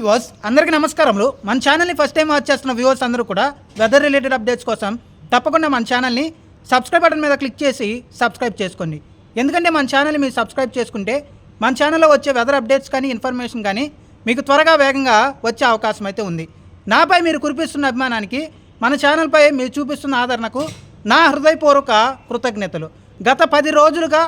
Viewers అందరికీ నమస్కారములు. మన ఛానల్ని ఫస్ట్ టైం వాచ్ చేస్తున్న వ్యూవర్స్ అందరూ కూడా వెదర్ రిలేటెడ్ అప్డేట్స్ కోసం తప్పకుండా మన ఛానల్ని సబ్స్క్రైబ్ బటన్ మీద క్లిక్ చేసి సబ్స్క్రైబ్ చేసుకోండి. ఎందుకంటే మన ఛానల్ని మీరు సబ్స్క్రైబ్ చేసుకుంటే మన ఛానల్లో వచ్చే వెదర్ అప్డేట్స్ కానీ ఇన్ఫర్మేషన్ కానీ మీకు త్వరగా వేగంగా వచ్చే అవకాశం అయితే ఉంది. నాపై మీరు కురిపిస్తున్న అభిమానానికి మన ఛానల్పై మీరు చూపిస్తున్న ఆదరణకు నా హృదయపూర్వక కృతజ్ఞతలు. గత పది రోజులుగా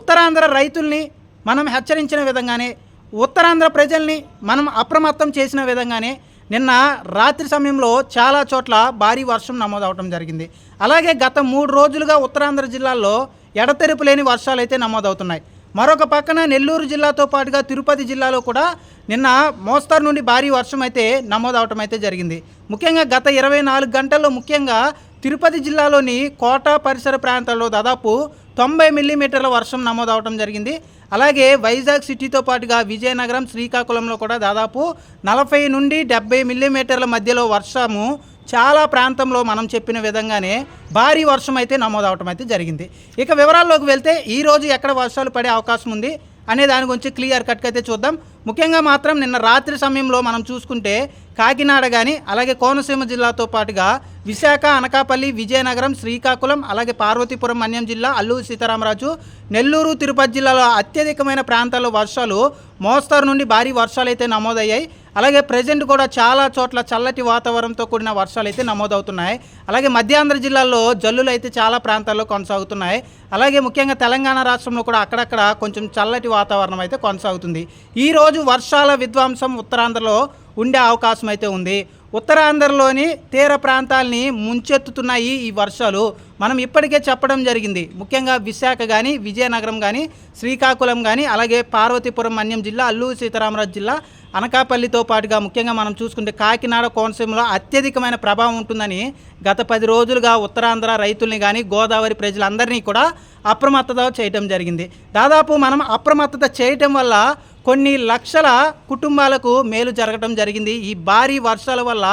ఉత్తరాంధ్ర రైతుల్ని మనం హెచ్చరించిన విధంగానే ఉత్తరాంధ్ర ప్రజల్ని మనం అప్రమత్తం చేసిన విధంగానే నిన్న రాత్రి సమయంలో చాలా చోట్ల భారీ వర్షం నమోదవటం జరిగింది. అలాగే గత మూడు రోజులుగా ఉత్తరాంధ్ర జిల్లాల్లో ఎడతెరిపి లేని వర్షాలు అయితే నమోదవుతున్నాయి. మరొక పక్కన నెల్లూరు జిల్లాతో పాటుగా తిరుపతి జిల్లాలో కూడా నిన్న మోస్తారు నుండి భారీ వర్షం అయితే నమోదవటం అయితే జరిగింది. ముఖ్యంగా గత ఇరవై నాలుగు గంటల్లో ముఖ్యంగా తిరుపతి జిల్లాలోని కోట పరిసర ప్రాంతాల్లో దాదాపు తొంభై మిల్లీమీటర్ల వర్షం నమోదవటం జరిగింది. అలాగే వైజాగ్ సిటీతో పాటుగా విజయనగరం శ్రీకాకుళంలో కూడా దాదాపు నలభై నుండి డెబ్బై మిల్లీమీటర్ల మధ్యలో వర్షము చాలా ప్రాంతంలో మనం చెప్పిన విధంగానే భారీ వర్షం అయితే నమోదవటం అయితే జరిగింది. ఇక వివరాల్లోకి వెళ్తే ఈరోజు ఎక్కడ వర్షాలు పడే అవకాశం ఉంది అనే దాని గురించి క్లియర్ కట్గా అయితే చూద్దాం. ముఖ్యంగా మాత్రం నిన్న రాత్రి సమయంలో మనం చూసుకుంటే కాకినాడ కానీ అలాగే కోనసీమ జిల్లాతో పాటుగా విశాఖ అనకాపల్లి విజయనగరం శ్రీకాకుళం అలాగే పార్వతీపురం మన్యం జిల్లా అల్లూరు సీతారామరాజు నెల్లూరు తిరుపతి జిల్లాలో అత్యధికమైన ప్రాంతాల్లో వర్షాలు మోస్తారు నుండి భారీ వర్షాలు అయితే నమోదయ్యాయి. అలాగే ప్రజెంట్ కూడా చాలా చోట్ల చల్లటి వాతావరణంతో కూడిన వర్షాలు అయితే నమోదవుతున్నాయి. అలాగే మధ్యాంధ్ర జిల్లాల్లో జల్లులు అయితే చాలా ప్రాంతాల్లో కొనసాగుతున్నాయి. అలాగే ముఖ్యంగా తెలంగాణ రాష్ట్రంలో కూడా అక్కడక్కడ కొంచెం చల్లటి వాతావరణం అయితే కొనసాగుతుంది. ఈరోజు వర్షాల విధ్వంసం ఉత్తరాంధ్రలో ఉండే అవకాశం అయితే ఉంది. ఉత్తరాంధ్రలోని తీర ప్రాంతాల్ని ముంచెత్తుతున్నాయి ఈ వర్షాలు. మనం ఇప్పటికే చెప్పడం జరిగింది. ముఖ్యంగా విశాఖ కానీ విజయనగరం కానీ శ్రీకాకుళం కానీ అలాగే పార్వతీపురం మన్యం జిల్లా అల్లూరు సీతారామరాజు జిల్లా అనకాపల్లితో పాటుగా ముఖ్యంగా మనం చూసుకుంటే కాకినాడ కోనసీమలో అత్యధికమైన ప్రభావం ఉంటుందని గత పది రోజులుగా ఉత్తరాంధ్ర రైతుల్ని కానీ గోదావరి ప్రజలందరినీ కూడా అప్రమత్తత చేయటం జరిగింది. దాదాపు మనం అప్రమత్తత చేయటం వల్ల కొన్ని లక్షల కుటుంబాలకు మేలు జరగటం జరిగింది. ఈ భారీ వర్షాల వల్ల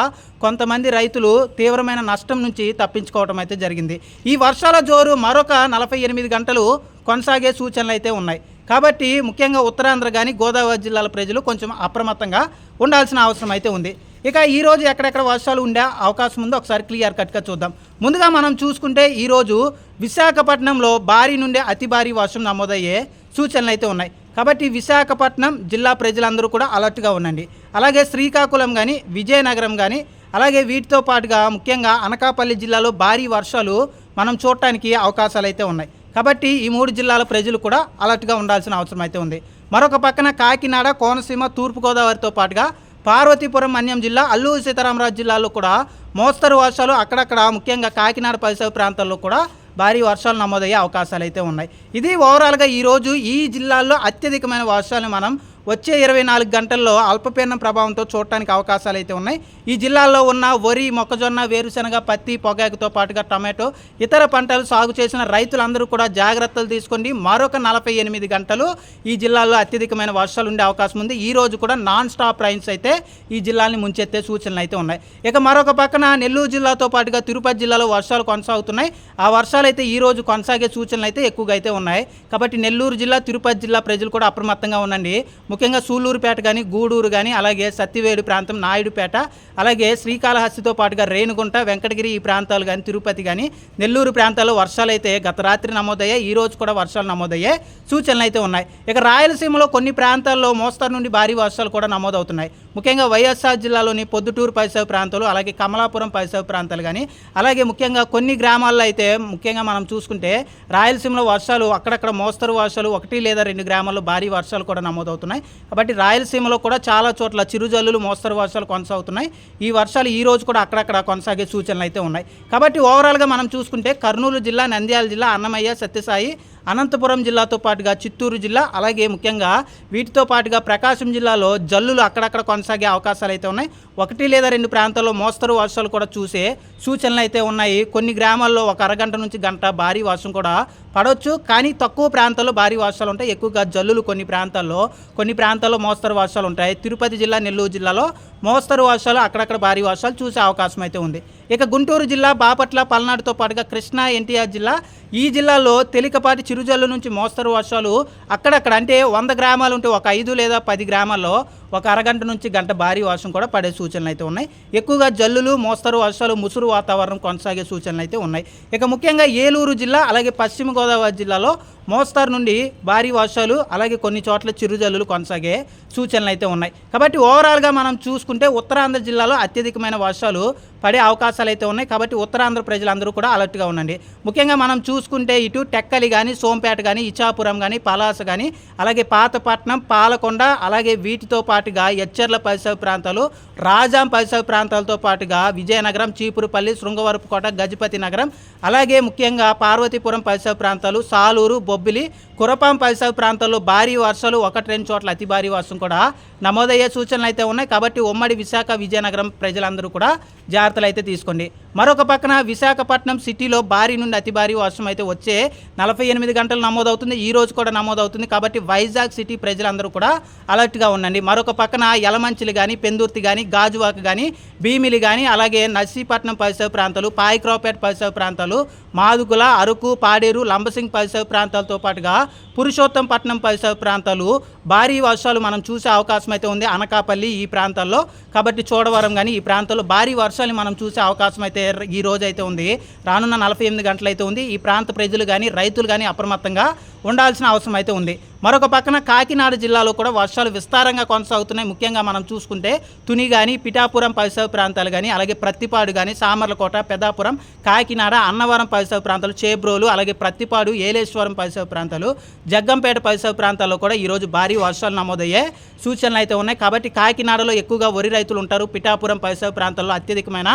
కొంతమంది రైతులు తీవ్రమైన నష్టం నుంచి తప్పించుకోవటం అయితే జరిగింది. ఈ వర్షాల జోరు మరొక నలభై ఎనిమిది గంటలు కొనసాగే సూచనలు అయితే ఉన్నాయి. కాబట్టి ముఖ్యంగా ఉత్తరాంధ్ర కానీ గోదావరి జిల్లాల ప్రజలు కొంచెం అప్రమత్తంగా ఉండాల్సిన అవసరం అయితే ఉంది. ఇక ఈ రోజు ఎక్కడెక్కడ వర్షాలు ఉండే అవకాశం ఉందో ఒకసారి క్లియర్ కట్గా చూద్దాం. ముందుగా మనం చూసుకుంటే ఈరోజు విశాఖపట్నంలో భారీ నుండి అతి భారీ వర్షం నమోదయ్యే సూచనలు అయితే ఉన్నాయి. కాబట్టి విశాఖపట్నం జిల్లా ప్రజలందరూ కూడా అలర్ట్గా ఉండండి. అలాగే శ్రీకాకుళం కానీ విజయనగరం కానీ అలాగే వీటితో పాటుగా ముఖ్యంగా అనకాపల్లి జిల్లాలో భారీ వర్షాలు మనం చూడటానికి అవకాశాలు అయితే ఉన్నాయి. కాబట్టి ఈ మూడు జిల్లాల ప్రజలు కూడా అలర్ట్గా ఉండాల్సిన అవసరం అయితే ఉంది. మరొక పక్కన కాకినాడ కోనసీమ తూర్పుగోదావరితో పాటుగా పార్వతీపురం మన్యం జిల్లా అల్లూరు సీతారామరాజు జిల్లాలో కూడా మోస్తరు వర్షాలు అక్కడక్కడ ముఖ్యంగా కాకినాడ పరిసర ప్రాంతాల్లో కూడా భారీ వర్షాలు నమోదయ్యే అవకాశాలు అయితే ఉన్నాయి. ఇది ఓవరాల్గా ఈరోజు ఈ జిల్లాల్లో అత్యధికమైన వర్షాలు మనం వచ్చే ఇరవై నాలుగు గంటల్లో అల్పపీడనం ప్రభావంతో చూడటానికి అవకాశాలు అయితే ఉన్నాయి. ఈ జిల్లాల్లో ఉన్న వరి మొక్కజొన్న వేరుశనగ పత్తి పొగాకుతో పాటుగా టమాటో ఇతర పంటలు సాగు చేసిన రైతులందరూ కూడా జాగ్రత్తలు తీసుకోండి మరొక నలభై ఎనిమిది గంటలు ఈ జిల్లాలో అత్యధికమైన వర్షాలు ఉండే అవకాశం ఉంది. ఈ రోజు కూడా నాన్ స్టాప్ రైన్స్ అయితే ఈ జిల్లాని ముంచెత్తే సూచనలు అయితే ఉన్నాయి. ఇక మరొక పక్కన నెల్లూరు జిల్లాతో పాటుగా తిరుపతి జిల్లాలో వర్షాలు కొనసాగుతున్నాయి. ఆ వర్షాలు అయితే ఈ రోజు కొనసాగే సూచనలు అయితే ఎక్కువగా అయితే ఉన్నాయి. కాబట్టి నెల్లూరు జిల్లా తిరుపతి జిల్లా ప్రజలు కూడా అప్రమత్తంగా ఉండండి. ముఖ్యంగా సూళ్ళూరుపేట కానీ గూడూరు కానీ అలాగే సత్తివేడు ప్రాంతం నాయుడుపేట అలాగే శ్రీకాళహస్తితో పాటుగా రేణుగుంట వెంకటగిరి ఈ ప్రాంతాలు కానీ తిరుపతి కానీ నెల్లూరు ప్రాంతాల్లో వర్షాలు అయితే గత రాత్రి నమోదయ్యాయి ఈ రోజు కూడా వర్షాలు నమోదయ్యాయి సూచనలు అయితే ఉన్నాయి. ఇక రాయలసీమలో కొన్ని ప్రాంతాల్లో మోస్తరు నుండి భారీ వర్షాలు కూడా నమోదవుతున్నాయి. ముఖ్యంగా వైఎస్ఆర్ జిల్లాలోని పొద్దుటూరు పరిసర ప్రాంతాలు అలాగే కమలాపురం పరిసర ప్రాంతాలు కానీ అలాగే ముఖ్యంగా కొన్ని గ్రామాల్లో అయితే ముఖ్యంగా మనం చూసుకుంటే రాయలసీమలో వర్షాలు అక్కడక్కడ మోస్తరు వర్షాలు ఒకటి లేదా రెండు గ్రామాల్లో భారీ వర్షాలు కూడా నమోదవుతున్నాయి. కాబట్టి రాయలసీమలో కూడా చాలా చోట్ల చిరుజల్లులు మోస్తరు వర్షాలు కొనసాగుతున్నాయి. ఈ వర్షాలు ఈ రోజు కూడా అక్కడక్కడ కొనసాగే సూచనలు అయితే ఉన్నాయి. కాబట్టి ఓవరాల్గా మనం చూసుకుంటే కర్నూలు జిల్లా నంద్యాల జిల్లా అన్నమయ్య సత్యసాయి అనంతపురం జిల్లాతో పాటుగా చిత్తూరు జిల్లా అలాగే ముఖ్యంగా వీటితో పాటుగా ప్రకాశం జిల్లాలో జల్లులు అక్కడక్కడ కొనసాగే అవకాశాలు అయితే ఉన్నాయి. ఒకటి లేదా రెండు ప్రాంతాల్లో మోస్తరు వర్షాలు కూడా చూసే సూచనలు అయితే ఉన్నాయి. కొన్ని గ్రామాల్లో ఒక అరగంట నుంచి గంట భారీ వర్షం కూడా పడవచ్చు. కానీ తక్కువ ప్రాంతాల్లో భారీ వర్షాలు ఉంటాయి. ఎక్కువగా జల్లులు కొన్ని ప్రాంతాల్లో కొన్ని ప్రాంతాల్లో మోస్తరు వర్షాలు ఉంటాయి. తిరుపతి జిల్లా నెల్లూరు జిల్లాలో మోస్తరు వర్షాలు అక్కడక్కడ భారీ వర్షాలు చూసే అవకాశం అయితే ఉంది. ఇక గుంటూరు జిల్లా బాపట్ల పల్నాడుతో పాటుగా కృష్ణా ఎన్టీఆర్ జిల్లా. ఈ జిల్లాలో తేలికపాటి చిరుజల్లు నుంచి మోస్తరు వర్షాలు అక్కడక్కడ అంటే వంద గ్రామాలు ఉంటే ఒక ఐదు లేదా పది గ్రామాల్లో ఒక అరగంట నుంచి గంట భారీ వర్షం కూడా పడే సూచనలు అయితే ఉన్నాయి. ఎక్కువగా జల్లులు మోస్తరు వర్షాలు ముసురు వాతావరణం కొనసాగే సూచనలు అయితే ఉన్నాయి. ఇక ముఖ్యంగా ఏలూరు జిల్లా అలాగే పశ్చిమ గోదావరి జిల్లాలో మోస్తారు నుండి భారీ వర్షాలు అలాగే కొన్ని చోట్ల చిరుజల్లులు కొనసాగే సూచనలు అయితే ఉన్నాయి. కాబట్టి ఓవరాల్గా మనం చూసుకుంటే ఉత్తరాంధ్ర జిల్లాలో అత్యధికమైన వర్షాలు పడే అవకాశాలు అయితే ఉన్నాయి. కాబట్టి ఉత్తరాంధ్ర ప్రజలందరూ కూడా అలర్ట్గా ఉండండి. ముఖ్యంగా మనం చూసుకుంటే ఇటు టెక్కలి కానీ సోంపేట కానీ ఇచ్చాపురం కానీ పలాస కానీ అలాగే పాతపట్నం పాలకొండ అలాగే వీటితో పాటుగా ఎచ్చర్ల పరిసర ప్రాంతాలు రాజాం పరిసర ప్రాంతాలతో పాటుగా విజయనగరం చీపురుపల్లి శృంగవరపుకోట గజపతి నగరం అలాగే ముఖ్యంగా పార్వతీపురం పరిసర ప్రాంతాలు సాలూరు బొబ్బిలి కురపాం పరిసర ప్రాంతాల్లో భారీ వర్షాలు ఒకటి రెండు చోట్ల అతి భారీ వర్షం కూడా నమోదయ్యే సూచనలు అయితే ఉన్నాయి. కాబట్టి ఉమ్మడి విశాఖ విజయనగరం ప్రజలందరూ కూడా జాగ్రత్తలు అయితే తీసుకోండి. మరొక పక్కన విశాఖపట్నం సిటీలో భారీ నుండి అతి భారీ వర్షం అయితే వచ్చే నలభై ఎనిమిది గంటలు నమోదవుతుంది. ఈ రోజు కూడా నమోదవుతుంది. కాబట్టి వైజాగ్ సిటీ ప్రజలందరూ కూడా అలర్ట్గా ఉండండి. మరొక పక్కన యలమంచిలు కానీ పెందుర్తి కానీ గాజువాక కానీ భీమిలి కానీ అలాగే నర్సీపట్నం పరిసర ప్రాంతాలు పాయిక్రాపేట పరిసర ప్రాంతాలు మాదుగుల అరకు పాడేరు లంబసింగ్ పరిసర ప్రాంతాలతో పాటుగా పురుషోత్తం పట్నం పరిసర ప్రాంతాలు భారీ వర్షాలు మనం చూసే అవకాశం అయితే ఉంది అనకాపల్లి ఈ ప్రాంతాల్లో. కాబట్టి చోడవరం కానీ ఈ ప్రాంతాల్లో భారీ వర్షాలు మనం చూసే అవకాశం అయితే ఈ రోజు అయితే ఉంది. రానున్న నలభై ఎనిమిది గంటలైతే ఉంది. ఈ ప్రాంత ప్రజలు కానీ రైతులు కానీ అప్రమత్తంగా ఉండాల్సిన అవసరం అయితే ఉంది. మరొక పక్కన కాకినాడ జిల్లాలో కూడా వర్షాలు విస్తారంగా కొనసాగుతున్నాయి. ముఖ్యంగా మనం చూసుకుంటే తుని కానీ పిఠాపురం పరిసర ప్రాంతాలు కానీ అలాగే ప్రత్తిపాడు కానీ సామర్లకోట పెదాపురం కాకినాడ అన్నవరం పరిసర ప్రాంతాలు చేబ్రోలు అలాగే ప్రత్తిపాడు ఏలేశ్వరం పరిసర ప్రాంతాలు జగ్గంపేట పరిసర ప్రాంతాల్లో కూడా ఈరోజు భారీ వర్షాలు నమోదయ్యే సూచనలు అయితే ఉన్నాయి. కాబట్టి కాకినాడలో ఎక్కువగా వరి రైతులు ఉంటారు. పిఠాపురం పరిసర ప్రాంతాల్లో అత్యధికమైన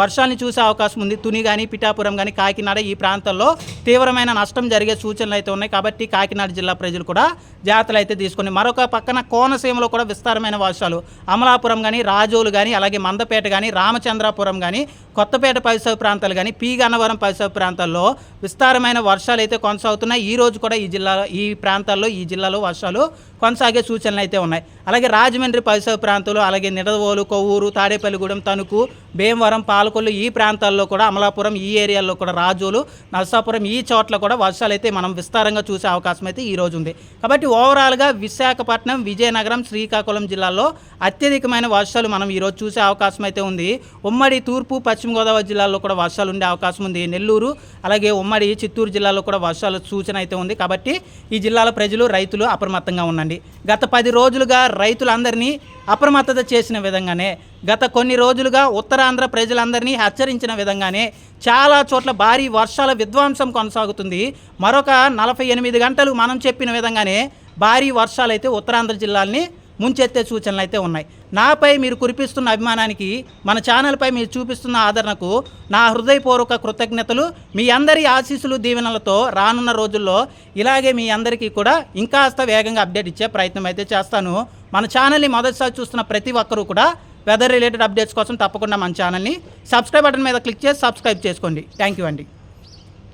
వర్షాలను చూసే అవకాశం ఉంది. తుని కానీ పిఠాపురం కానీ కాకినాడ ఈ ప్రాంతాల్లో తీవ్రమైన నష్టం జరిగే సూచనలు అయితే ఉన్నాయి. కాబట్టి కాకినాడ జిల్లా ప్రజలు కూడా జాగ్రత్తలు అయితే తీసుకుని మరొక పక్కన కోనసీమలో కూడా విస్తారమైన వర్షాలు అమలాపురం కానీ రాజోలు కానీ అలాగే మందపేట కానీ రామచంద్రాపురం కానీ కొత్తపేట పరిసర ప్రాంతాలు కానీ పీ గన్నవరం పరిసర ప్రాంతాల్లో విస్తారమైన వర్షాలు అయితే కొనసాగుతున్నాయి. ఈ రోజు కూడా ఈ జిల్లాలో ఈ ప్రాంతాల్లో ఈ జిల్లాలో వర్షాలు కొనసాగే సూచనలు అయితే ఉన్నాయి. అలాగే రాజమండ్రి పరిసర ప్రాంతాలు అలాగే నిడదవోలు కొవ్వూరు తాడేపల్లిగూడెం తణుకు భీమవరం పాలకొల్లు ఈ ప్రాంతాల్లో కూడా అమలాపురం ఈ ఏరియాల్లో కూడా రాజోలు నరసాపురం ఈ చోట్ల కూడా వర్షాలు అయితే మనం విస్తారంగా చూసే అవకాశం అయితే ఈ రోజు ఉంది. కాబట్టి ఓవరాల్గా విశాఖపట్నం విజయనగరం శ్రీకాకుళం జిల్లాల్లో అత్యధికమైన వర్షాలు మనం ఈరోజు చూసే అవకాశం అయితే ఉంది. ఉమ్మడి తూర్పు పశ్చిమ గోదావరి జిల్లాల్లో కూడా వర్షాలు ఉండే అవకాశం ఉంది. నెల్లూరు అలాగే ఉమ్మడి చిత్తూరు జిల్లాలో కూడా వర్షాలు సూచన అయితే ఉంది. కాబట్టి ఈ జిల్లాల ప్రజలు రైతులు అప్రమత్తంగా ఉండండి. గత పది రోజులుగా రైతులందరినీ అప్రమత్తత చేసిన విధంగానే గత కొన్ని రోజులుగా ఉత్తరాంధ్ర ప్రజలందరినీ హెచ్చరించిన విధంగానే చాలా చోట్ల భారీ వర్షాల విధ్వంసం కొనసాగుతుంది. మరొక నలభై ఎనిమిది గంటలు మనం చెప్పిన విధంగానే భారీ వర్షాలు అయితే ఉత్తరాంధ్ర జిల్లాల్ని ముంచెత్తే సూచనలు అయితే ఉన్నాయి. నాపై మీరు కురిపిస్తున్న అభిమానానికి మన ఛానల్పై మీరు చూపిస్తున్న ఆదరణకు నా హృదయపూర్వక కృతజ్ఞతలు. మీ అందరి ఆశీస్సులు దీవెనలతో రానున్న రోజుల్లో ఇలాగే మీ అందరికీ కూడా ఇంకాస్త వేగంగా అప్డేట్ ఇచ్చే ప్రయత్నం అయితే చేస్తాను. మన ఛానల్ని మొదటిసారి చూస్తున్న ప్రతి ఒక్కరూ కూడా వెదర్ రిలేటెడ్ అప్డేట్స్ కోసం తప్పకుండా మన ఛానల్ని సబ్స్క్రైబ్ బటన్ మీద క్లిక్ చేసి సబ్స్క్రైబ్ చేసుకోండి. థ్యాంక్ యూ అండి.